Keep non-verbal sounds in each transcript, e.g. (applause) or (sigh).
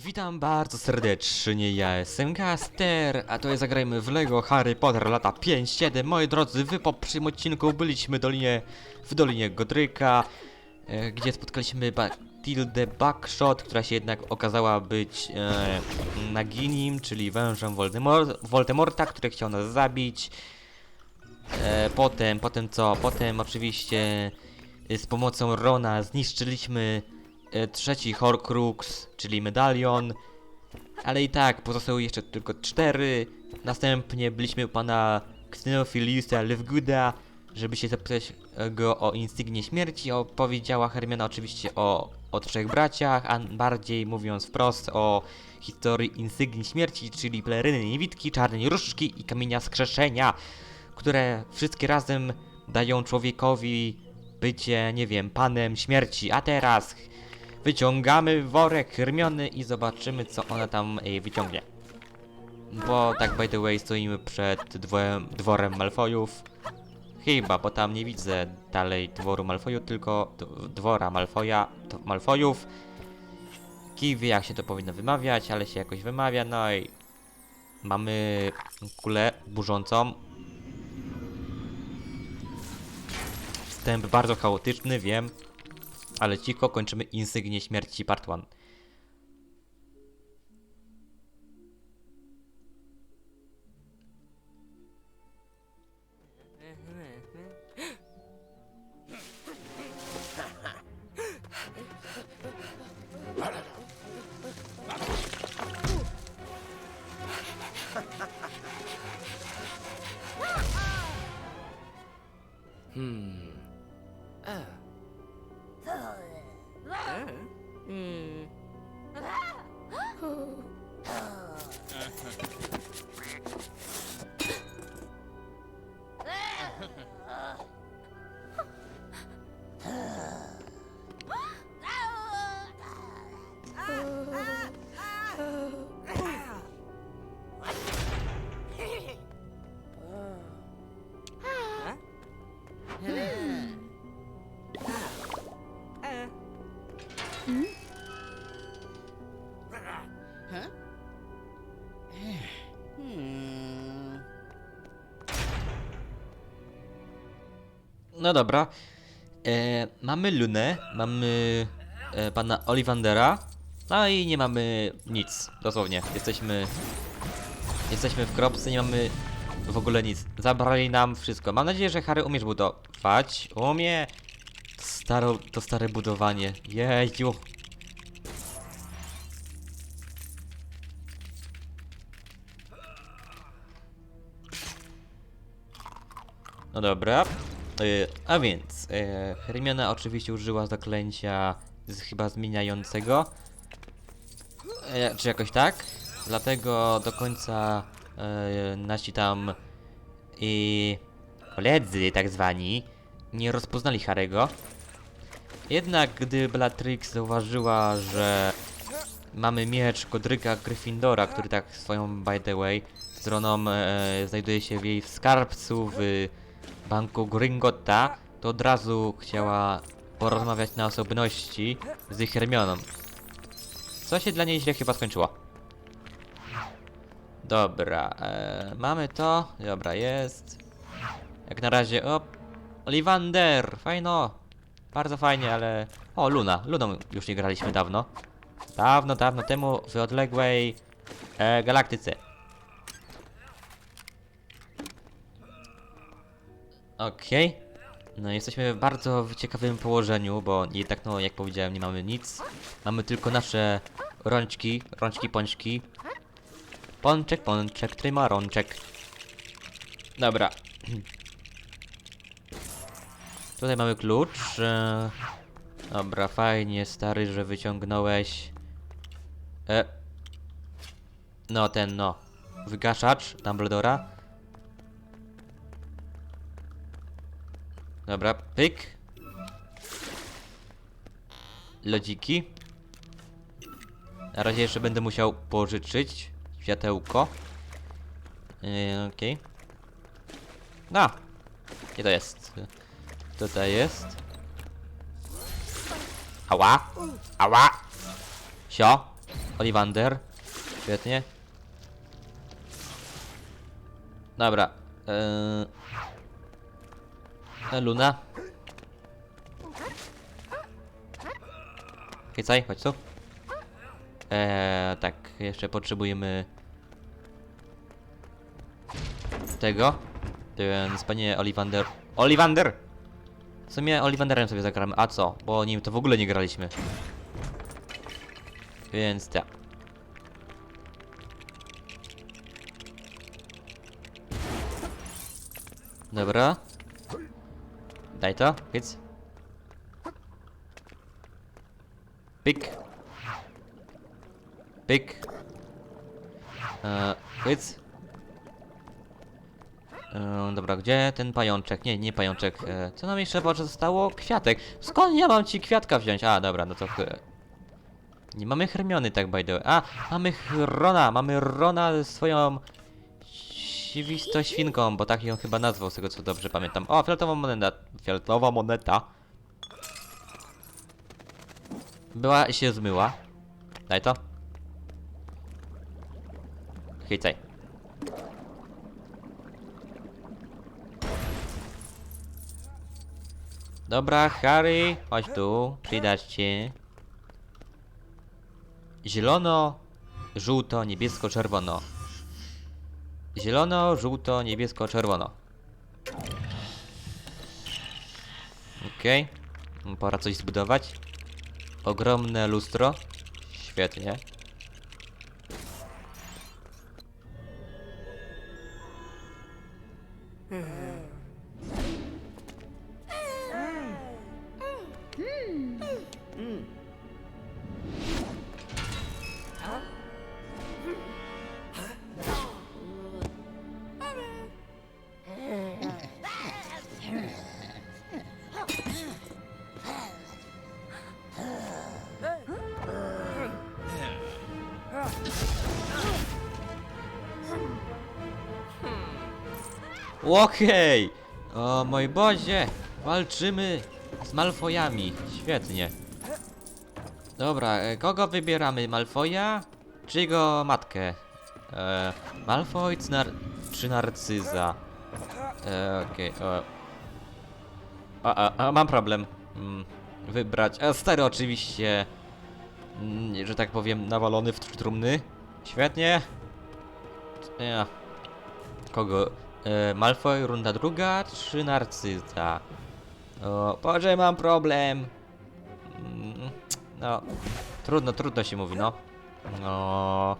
Witam bardzo serdecznie, ja jestem Gaster, a to jest zagrajmy w LEGO Harry Potter lata 5-7. Moi drodzy, w poprzednim odcinku byliśmy dolinie, w Dolinie Godryka, e, gdzie spotkaliśmy Batildę Buckshot, która się jednak okazała być e, Naginim, czyli wężem Voldemor Voldemorta, który chciał nas zabić. E, potem, potem co? Potem oczywiście z pomocą Rona zniszczyliśmy e, trzeci Horcrux, czyli medalion. Ale i tak pozostały jeszcze tylko cztery. Następnie byliśmy u pana Xenophiliusa Livegooda, żeby się zapytać go o insygnię śmierci. Opowiedziała Hermiona oczywiście o, o trzech braciach, a bardziej mówiąc wprost o historii insygnii śmierci, czyli peleryny niewidki, czarnej różdżki i kamienia skrzeszenia, które wszystkie razem dają człowiekowi bycie, nie wiem, panem śmierci. A teraz wyciągamy worek Hermiony i zobaczymy, co ona tam ej, wyciągnie. Bo tak by the way stoimy przed dworem, dworem Malfoyów. Chyba, bo tam nie widzę dalej dworu Malfoyu, tylko dwora Malfoja, Malfoyów. Kij wie jak się to powinno wymawiać, ale się jakoś wymawia, no i mamy kulę burzącą. Wstęp bardzo chaotyczny, wiem, ale cicho kończymy insygnię śmierci part 1. Hmm. Hmm? No dobra. E, mamy Lunę, mamy e, pana Olivandera, no i nie mamy nic, dosłownie. Jesteśmy jesteśmy w kropce, nie mamy w ogóle nic. Zabrali nam wszystko. Mam nadzieję, że Harry umiesz budować. Umie. Staro, to stare budowanie. Jeju. No dobra. Y, a więc, y, Hermiona oczywiście użyła zaklęcia z, chyba zmieniającego. E, czy jakoś tak? Dlatego do końca e, nasi tam i koledzy tak zwani nie rozpoznali Harego. Jednak gdy Bellatrix zauważyła, że mamy miecz Godryka Gryffindora, który tak swoją by the way stroną e, znajduje się w jej skarbcu w banku Gringotta, to od razu chciała porozmawiać na osobności z Hermioną. Co się dla niej źle chyba skończyło. Dobra, e, mamy to. Dobra, jest. Jak na razie, o, Olivander, fajno. Bardzo fajnie, ale... O, Luna. Luną już nie graliśmy dawno. Dawno, dawno temu w odległej e, galaktyce. Okej. No jesteśmy w bardzo ciekawym położeniu, bo jednak no jak powiedziałem nie mamy nic. Mamy tylko nasze rączki, rączki pączki. Pączek, pączek, tryma rączek. Dobra. (clears throat) Tutaj mamy klucz. Dobra, fajnie stary, że wyciągnąłeś. E. No ten no. Wygaszacz Dumbledora. Dobra, pyk. Lodziki. Na razie jeszcze będę musiał pożyczyć światełko. Yy, Okej. No. Gdzie to jest? Tutaj jest. Ała! Ała! Sio! Oliwander. Świetnie. Dobra. Eee... Luna. Hicaj, chodź tu. Eee, tak, jeszcze potrzebujemy tego. Więc panie Oliwander. Oliwander! W sumie Oliwanderem sobie zagramy. A co? Bo nim to w ogóle nie graliśmy. Więc tak. Dobra. Daj to, hyc. Pyk. Pyk. Eee. Eee, dobra, gdzie ten pajączek? Nie, nie pajączek. Eee, co nam jeszcze zostało? Kwiatek. Skąd ja mam ci kwiatka wziąć? A, dobra, no to... Nie mamy Hermiony, tak by the way. A, mamy Rona, mamy Rona swoją... Siwisto świnką, bo tak ją chyba nazwał, z tego co dobrze pamiętam. O, fioletowa moneta. Fioletowa moneta. Była się zmyła. Daj to. Chycaj. Dobra, Harry, chodź tu, przydać ci. Zielono, żółto, niebiesko, czerwono. Zielono, żółto, niebiesko, czerwono. Okej. Pora coś zbudować. Ogromne lustro. Świetnie. Okej! O mój Bozie! Walczymy z Malfojami. Świetnie. Dobra, e, kogo wybieramy? Malfoja? Czy jego matkę? E, czy, nar czy Narcyza? E, Okej, o. A, a, a, mam problem. Mm, wybrać. A, stary oczywiście. Mm, że tak powiem, nawalony w trumny. Świetnie. Ja. Kogo? E, Malfoy, runda druga, czy Narcyza? O, Boże, mam problem. Mm, No, trudno, trudno się mówi, no. No.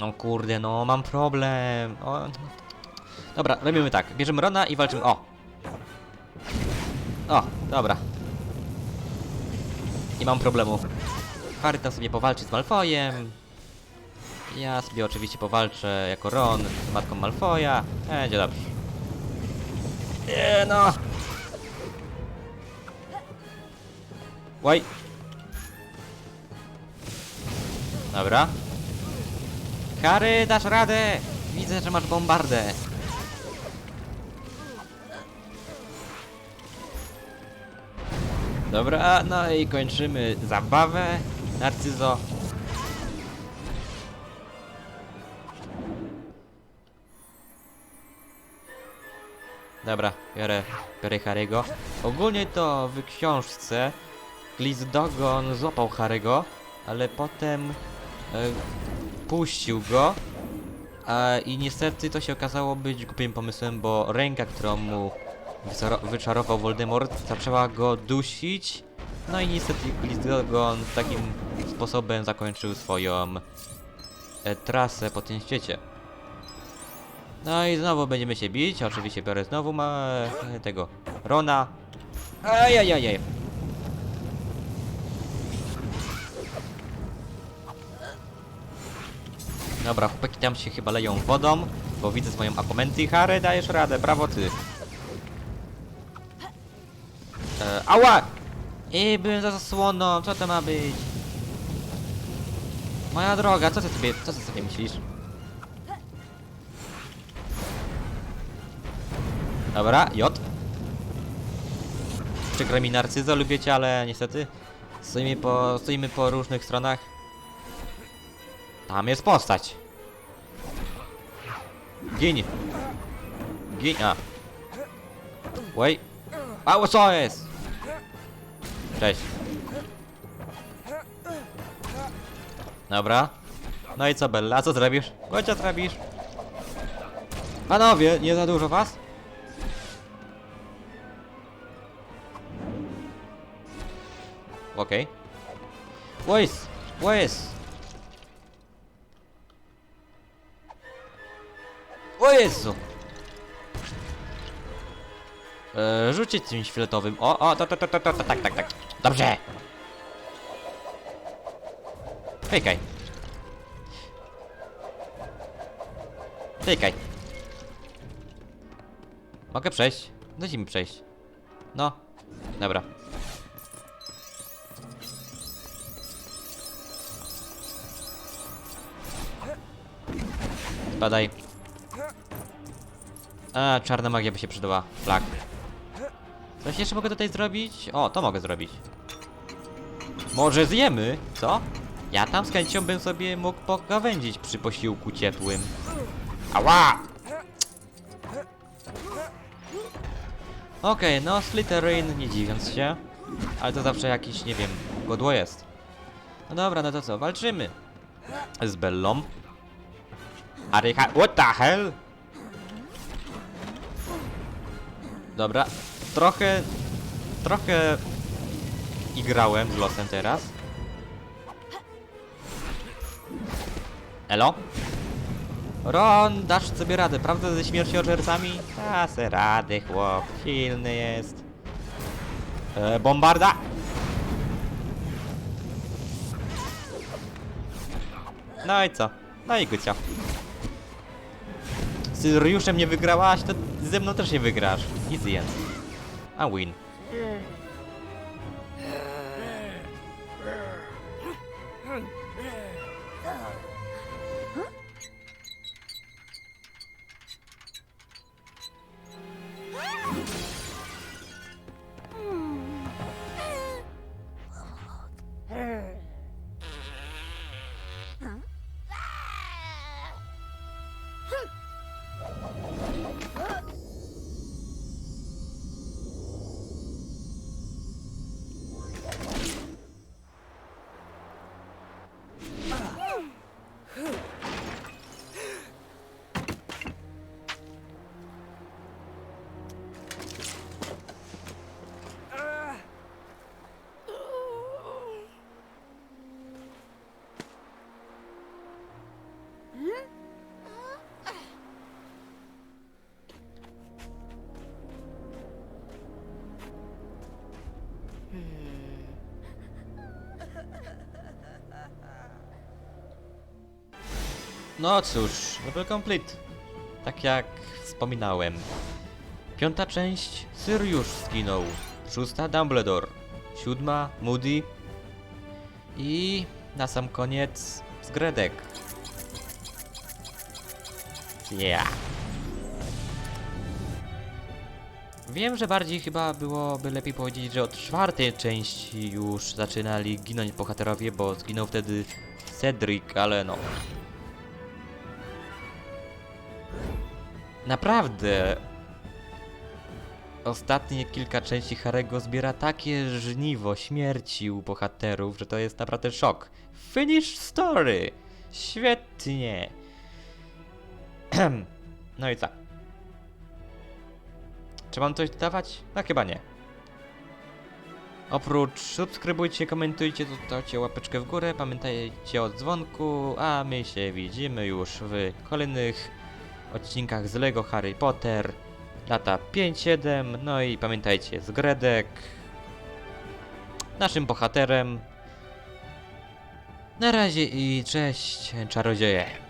No kurde, no, mam problem. O. Dobra, robimy tak. Bierzemy Rona i walczymy. O! O, dobra. Nie mam problemu. Harry tam sobie powalczy z Malfojem. Ja sobie oczywiście powalczę jako Ron z matką Malfoja. Będzie dobrze. Nie no! Oj! Dobra. Harry, dasz radę! Widzę, że masz bombardę. Dobra, no i kończymy zabawę. Narcyzo, Dobra, biorę, biorę Harry'ego. Ogólnie to w książce Glizdogon złapał Harry'ego, ale potem e, puścił go. A, I niestety to się okazało być głupim pomysłem, bo ręka, którą mu wyczaro- wyczarował Voldemort, zaczęła go dusić. No i niestety Glizdogon takim sposobem zakończył swoją e, trasę po tym świecie. No i znowu będziemy się bić. Oczywiście biorę znowu ma e, tego Rona. Ajajajaj. Dobra, chłopaki tam się chyba leją wodą, bo widzę z moją akumenty. Harry, dajesz radę, brawo ty. E, ała! I byłem za zasłoną, co to ma być? Moja droga, co ty sobie, co ty sobie myślisz? Dobra, J. Przykro mi Narcyzo, lubię cię, ale niestety stoimy po, stoimy po różnych stronach. Tam jest postać. Gin. Gin. A. Oj. A, co jest? Cześć. Dobra. No i co, Bella? Co zrobisz? Co zrobisz? Panowie, nie za dużo was? Okej. Łys! Łys! O Jezu! Eee, rzucić tym świetowym. O, o, to, to, to, to, to, tak, tak, tak. Dobrze! Hejkaj. Hejkaj. Mogę przejść? Dajcie mi przejść. No. Dobra. Spadaj. A, czarna magia by się przydała. Flag. Coś jeszcze mogę tutaj zrobić? O, to mogę zrobić. Może zjemy? Co? Ja tam z chęcią bym sobie mógł pogawędzić przy posiłku ciepłym. Ała! Okej, no Slytherin, nie dziwiąc się. Ale to zawsze jakiś, nie wiem, godło jest. No dobra, no to co, walczymy. Z Bellą. Arycha... What the hell? Dobra, trochę... Trochę... Igrałem z losem teraz. Elo? Ron, dasz sobie radę, prawda, ze śmierciożercami? Da se rady, chłop, silny jest. E, bombarda! No i co? No i gucio. Z Syriuszem nie wygrałaś, to ze mną też nie wygrasz. Easy end. A win. No cóż, level complete. Tak jak wspominałem. Piąta część Sirius zginął. Szósta Dumbledore. Siódma Moody. I na sam koniec Zgredek. Yeah. Wiem, że bardziej chyba byłoby lepiej powiedzieć, że od czwartej części już zaczynali ginąć bohaterowie, bo zginął wtedy Cedric, ale no. Naprawdę. Ostatnie kilka części Harego zbiera takie żniwo śmierci u bohaterów, że to jest naprawdę szok. Finish story! Świetnie! (clears throat) no i co? Czy mam coś dodawać? No chyba nie. Oprócz subskrybujcie, komentujcie, zostawcie łapeczkę w górę, pamiętajcie o dzwonku, a my się widzimy już w kolejnych odcinkach z Lego Harry Potter, lata 5-7, no i pamiętajcie, z Gredek, naszym bohaterem. Na razie i cześć, czarodzieje.